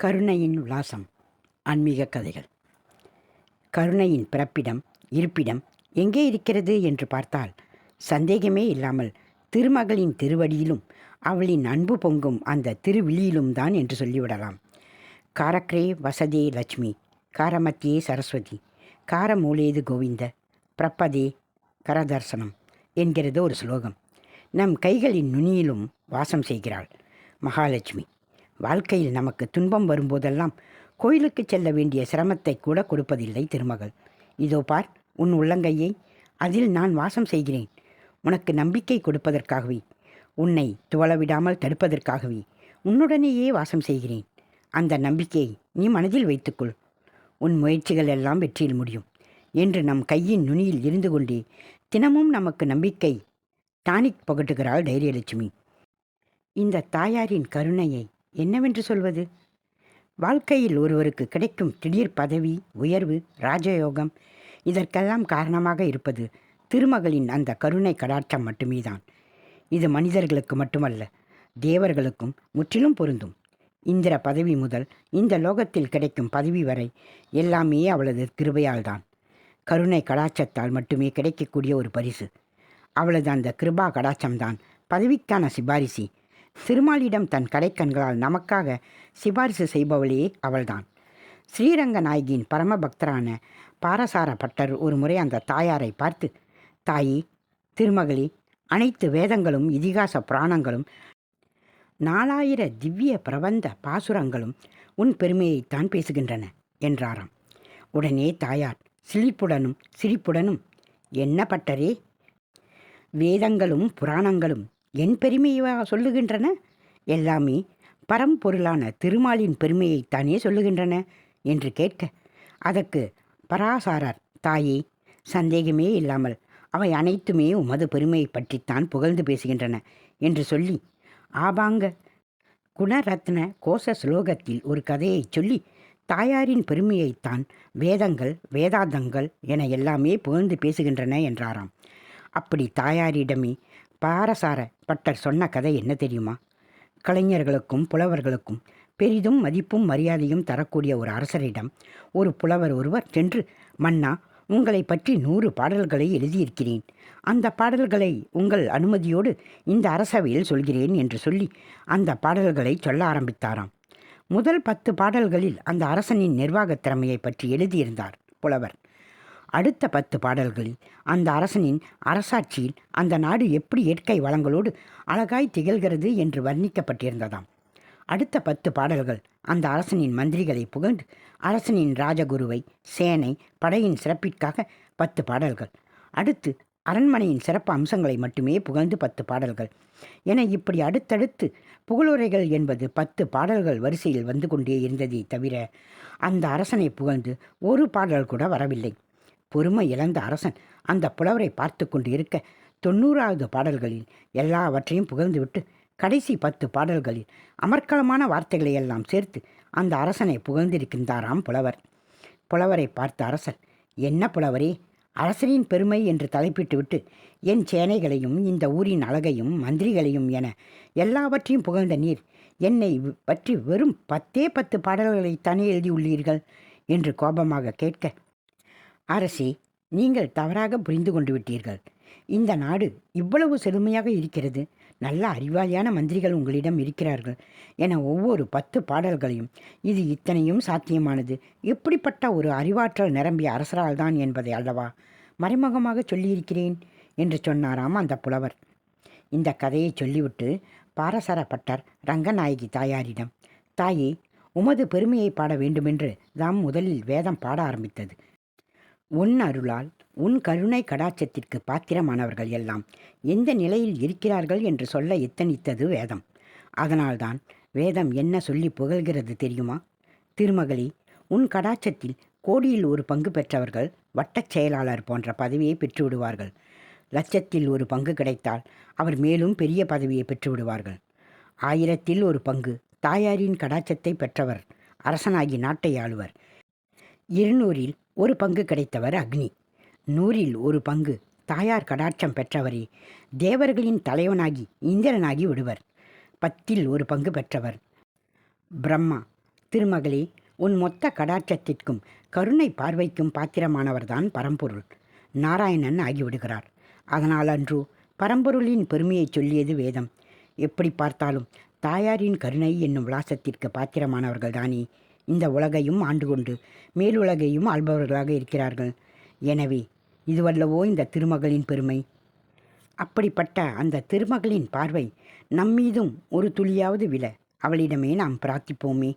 கருணையின் உல்லாசம் ஆன்மீக கதைகள். கருணையின் பிறப்பிடம் இருப்பிடம் எங்கே இருக்கிறது என்று பார்த்தால் சந்தேகமே இல்லாமல் திருமகளின் திருவடியிலும் அவளின் அன்பு பொங்கும் அந்த திருவிழியிலும் தான் என்று சொல்லிவிடலாம். காரக்ரே வசதே லட்சுமி காரமத்தியே சரஸ்வதி காரமூலேது கோவிந்த பிரப்பதே கரதர்சனம் என்கிறது ஒரு ஸ்லோகம். நம் கைகளின் நுனியிலும் வாசம் செய்கிறாள் மகாலட்சுமி. வாழ்க்கையில் நமக்கு துன்பம் வரும்போதெல்லாம் கோயிலுக்கு செல்ல வேண்டிய சிரமத்தை கூட கொடுப்பதில்லை திருமகள். இதோ பார் உன் உள்ளங்கையை அதில் நான் வாசம் செய்கிறேன். உனக்கு நம்பிக்கை கொடுப்பதற்காகவே உன்னை துவளவிடாமல் தடுப்பதற்காகவே உன்னுடனேயே வாசம் செய்கிறேன். அந்த நம்பிக்கையை நீ மனதில் வைத்துக்கொள். உன் முயற்சிகள் எல்லாம் வெற்றியில் முடியும். என்று நம் கையின் நுனியில் இருந்து கொண்டே தினமும் நமக்கு நம்பிக்கை டானிக் புகட்டுகிறாள் தைரியலட்சுமி இந்த தாயாரின் கருணையை என்னவென்று சொல்வது? வாழ்க்கையில் ஒருவருக்கு கிடைக்கும் திடீர் பதவி உயர்வு ராஜயோகம் இதற்கெல்லாம் காரணமாக இருப்பது திருமகளின் அந்த கருணை கடாட்சம் மட்டுமே தான் இது மனிதர்களுக்கு மட்டுமல்ல தேவர்களுக்கும் முற்றிலும் பொருந்தும். இந்திர பதவி முதல் இந்த லோகத்தில் கிடைக்கும் பதவி வரை எல்லாமே அவளது கிருபையால்தான். கருணை கடாட்சத்தால் மட்டுமே கிடைக்கக்கூடிய ஒரு பரிசு. அவளது அந்த கிருபா கடாட்சம்தான் பதவிக்கான சிபாரிசி திருமாலிடம் தன் கடைக்கண்களால் நமக்காக சிபாரிசு செய்பவளே அவள்தான். ஸ்ரீரங்க நாயகியின் பரமபக்தரான பாரசார பட்டர் ஒரு முறை அந்த தாயாரை பார்த்து தாயி திருமகளி அனைத்து வேதங்களும் இதிகாச புராணங்களும் நாலாயிர திவ்ய பிரபந்த பாசுரங்களும் உன் பெருமையைத்தான் பேசுகின்றன என்றாராம். உடனே தாயார் சிலிப்புடனும் சிரிப்புடனும் என்ன பட்டரே? வேதங்களும் புராணங்களும் என் பெருமையா சொல்லுகின்றன? எல்லாமே பரம்பொருளான திருமாலின் பெருமையைத்தானே சொல்லுகின்றன? என்று கேட்க அதற்கு பராசாரர் தாயே சந்தேகமே இல்லாமல் அவை அனைத்துமே உமது பெருமையை பற்றித்தான் புகழ்ந்து பேசுகின்றன என்று சொல்லி ஆபாங்க குணரத்ன கோஷ ஸ்லோகத்தில் ஒரு கதையை சொல்லி தாயாரின் பெருமையைத்தான் வேதங்கள் வேதாந்தங்கள் என எல்லாமே புகழ்ந்து பேசுகின்றன என்றாராம். அப்படி தாயாரிடமே பாரசார பட்டர் சொன்ன கதை என்ன தெரியுமா? கலைஞர்களுக்கும் புலவர்களுக்கும் பெரிதும் மதிப்பும் மரியாதையும் தரக்கூடிய ஒரு அரசரிடம் ஒரு புலவர் ஒருவர் சென்று மன்னா உங்களை பற்றி நூறு பாடல்களை எழுதியிருக்கிறேன். அந்த பாடல்களை உங்கள் அனுமதியோடு இந்த அரசவையில் சொல்கிறேன் என்று சொல்லி அந்த பாடல்களை சொல்ல ஆரம்பித்தாராம். முதல் பத்து பாடல்களில் அந்த அரசனின் நிர்வாகத் திறமையை பற்றி எழுதியிருந்தார் புலவர். அடுத்த பத்து பாடல்களில் அந்த அரசனின் அரசாட்சியில் அந்த நாடு எப்படி இயற்கை வளங்களோடு அழகாய் திகழ்கிறது என்று வர்ணிக்கப்பட்டிருந்ததாம். அடுத்த பத்து பாடல்கள் அந்த அரசனின் மந்திரிகளை புகழ்ந்து அரசனின் ராஜகுருவை சேனை படையின் சிறப்பிற்காக பத்து பாடல்கள். அடுத்து அரண்மனையின் சிறப்பு அம்சங்களை மட்டுமே புகழ்ந்து பத்து பாடல்கள். என இப்படி அடுத்தடுத்து புகழுரைகள் என்பது பத்து பாடல்கள் வரிசையில் வந்து கொண்டே இருந்ததே தவிர அந்த அரசனை புகழ்ந்து ஒரு பாடல் கூட வரவில்லை. பொறுமை இழந்த அரசன் அந்த புலவரை பார்த்து கொண்டு இருக்க தொண்ணூறாவது பாடல்களில் எல்லாவற்றையும் புகழ்ந்துவிட்டு கடைசி பத்து பாடல்களில் அமர்க்களமான வார்த்தைகளை எல்லாம் சேர்த்து அந்த அரசனை புகழ்ந்திருக்கின்றாராம் புலவர். புலவரை பார்த்த அரசர் என்ன புலவரே அரசரின் பெருமை என்று தலைப்பிட்டுவிட்டு என் சேனைகளையும் இந்த ஊரின் அழகையும் மந்திரிகளையும் என எல்லாவற்றையும் புகழ்ந்த நீர் என்னை பற்றி வெறும் பத்தே பத்து பாடல்களைத்தானே எழுதியுள்ளீர்கள்? என்று கோபமாக கேட்க அரசே நீங்கள் தவறாக புரிந்து கொண்டு விட்டீர்கள். இந்த நாடு இவ்வளவு செழுமையாக இருக்கிறது. நல்ல அறிவாளியான மந்திரிகள் உங்களிடம் இருக்கிறார்கள் என ஒவ்வொரு பத்து பாடல்களையும். இது இத்தனையும் சாத்தியமானது. எப்படிப்பட்ட ஒரு அறிவாற்றல் நிரம்பிய அரசரால் தான் என்பதை அல்லவா மறைமுகமாக சொல்லியிருக்கிறேன் என்று சொன்னாராம் அந்த புலவர். இந்த கதையை சொல்லிவிட்டு பாரசர பட்டர் ரங்கநாயகி தாயாரிடம் தாயே உமது பெருமையை பாட வேண்டுமென்று தாம் முதலில் வேதம் பாட ஆரம்பித்தது. உன் அருளால் உன் கருணை கடாட்சத்திற்கு பாத்திரமானவர்கள் எல்லாம் எந்த நிலையில் இருக்கிறார்கள் என்று சொல்ல எத்தனித்தது வேதம். அதனால்தான் வேதம் என்ன சொல்லி புகழ்கிறது தெரியுமா? திருமகளி உன் கடாட்சத்தில் கோடியில் ஒரு பங்கு பெற்றவர்கள் வட்டச் செயலாளர் போன்ற பதவியை பெற்றுவிடுவார்கள். லட்சத்தில் ஒரு பங்கு கிடைத்தால் அவர் மேலும் பெரிய பதவியை பெற்றுவிடுவார்கள். ஆயிரத்தில் ஒரு பங்கு தாயாரின் கடாட்சத்தை பெற்றவர் அரசனாகி நாட்டை ஆளுவர். இருநூறில் ஒரு பங்கு கிடைத்தவர் அக்னி. நூறில் ஒரு பங்கு தாயார் கடாட்சம் பெற்றவரே தேவர்களின் தலைவனாகி இந்திரனாகி விடுவர். பத்தில் ஒரு பங்கு பெற்றவர் பிரம்மா. திருமகளே உன் மொத்த கடாட்சத்திற்கும் கருணை பார்வைக்கும் பாத்திரமானவர்தான் பரம்பொருள். நாராயணன் ஆகிவிடுகிறார். அதனால் அன்று பரம்பொருளின் பெருமையைச் சொல்லியது வேதம். எப்படி பார்த்தாலும் தாயாரின் கருணை என்னும் விலாசத்திற்கு பாத்திரமானவர்கள்தானே. இந்த உலகையும் ஆண்டு கொண்டு மேலுலகையும் ஆள்பவர்களாக இருக்கிறார்கள். எனவே இதுவல்லவோ இந்த திருமகளின் பெருமை. அப்படிப்பட்ட அந்த திருமகளின் பார்வை நம்மீதும் ஒரு துளியாவது விழ அவளிடமே நாம் பிரார்த்திப்போமே.